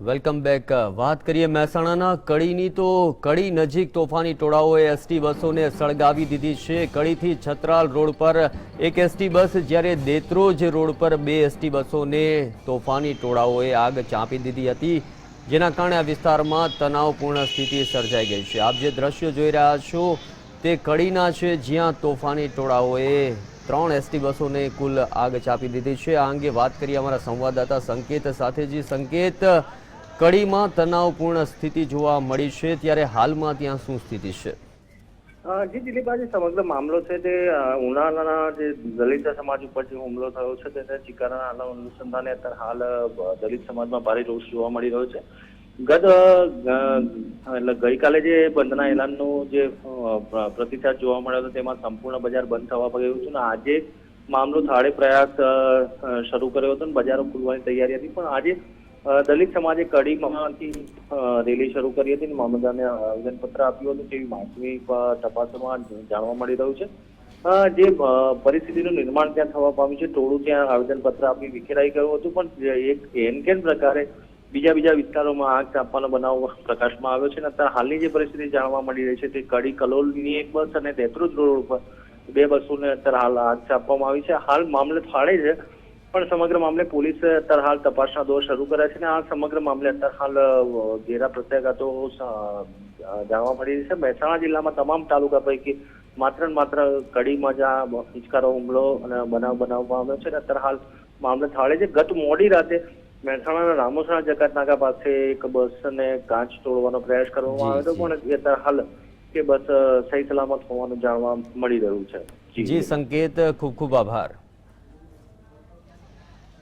Welcome back. વાત કરીએ મહેસાણાના. કડીની તો કડી નજીક તોફાની ટોળાઓએ એસટી બસોને સળગાવી દીધી છે. કડીથી છત્રાલ રોડ પર એક એસટી બસ, જ્યારે દેત્રોજ રોડ પર બે એસટી બસોને તોફાની ટોળાઓએ આગ ચાંપી દીધી હતી. જેના કારણે આ વિસ્તારમાં તણાવપૂર્ણ સ્થિતિ સર્જાઈ ગઈ છે. આપ જે દ્રશ્યો જોઈ રહ્યા છો, તે કડીના છે, જ્યાં તોફાની ટોળાઓએ ત્રણ એસટી બસોને કુલ આગ ચાપી દીધી છે. આ અંગે વાત કરીએ અમારા સંવાદદાતા સંકેત સાથે. જે સંકેત કડીમાં તણાવપૂર્ણ સ્થિતિ જોવા મળી છે. ત્યારે હાલમાં ત્યાં શું સ્થિતિ છે? જી દિલીપ સમગ્ર મામલો છે તે ઉનાળાના જે દલિત સમાજ ઉપર જે હુમલો થયો છે તેને ચિકારાના અનુસંધાને અત્યારે હાલ દલિત સમાજમાં ભારે રોષ જોવા મળી રહ્યો છે. ગત એટલે ગઈકાલે જે બંધના એલાનનું જે પ્રતિસાદ જોવા મળ્યો હતો તેમાં સંપૂર્ણ બજાર બંધ થવા પગ્યું હતું ને આજે મામલો થાળે પ્રયાસ શરૂ કર્યો હતો ને બજારો ખુલવાની તૈયારી હતી. પણ આજે દલિત સમાજે કડીમાંથી રેલી શરૂ કરી હતી અને મામલતદારને આવેદનપત્ર આપ્યું હતું તેવી માહિતી તપાસમાં જાણવા મળી રહ્યું છે. જે પરિસ્થિતિનું નિર્માણ ત્યાં થવા પામ્યું છે, ટોળું ત્યાં આવેદનપત્ર આપી વિખેરાઈ ગયું હતું, પણ એક એન કેન પ્રકારે બીજા બીજા વિસ્તારોમાં આગ ચાંપવાનો બનાવ પ્રકાશમાં આવ્યો છે અત્યારે હાલની જે પરિસ્થિતિ જાણવા મળી રહી છે તે કડી કલોલની એક બસ અને દેત્રુજ રોડ ઉપર બે બસોને અત્યારે હાલ આગ ચાંપવામાં આવી છે. હાલ મામલે થાળે છે પણ સમગ્ર મામલે પોલીસ અત્યારે હાલ તપાસના દોર શરૂ કર્યા છે અને આ સમગ્ર મામલે અત્યારે હાલ ઘેરા પ્રત્યાઘાતો જાણવા મળી રહી છે. મહેસાણા જિલ્લામાં તમામ તાલુકા પૈકી માત્ર ને માત્ર કડીમાં જ આ હિચકારો હુમલો અને બનાવ બનાવવામાં આવ્યો છે અને અત્યારે હાલ મામલે થાળે છે. ગત મોડી રાતે મહેસાણાના રામોસણા જકાતનાકા પાસે એક બસને કાચ તોડવાનો પ્રયાસ કરવામાં આવ્યો હતો પણ અત્યારે હાલ કે બસ સહી સલામત હોવાનું જાણવા મળી રહ્યું છે. જી સંકેત ખૂબ ખૂબ આભાર.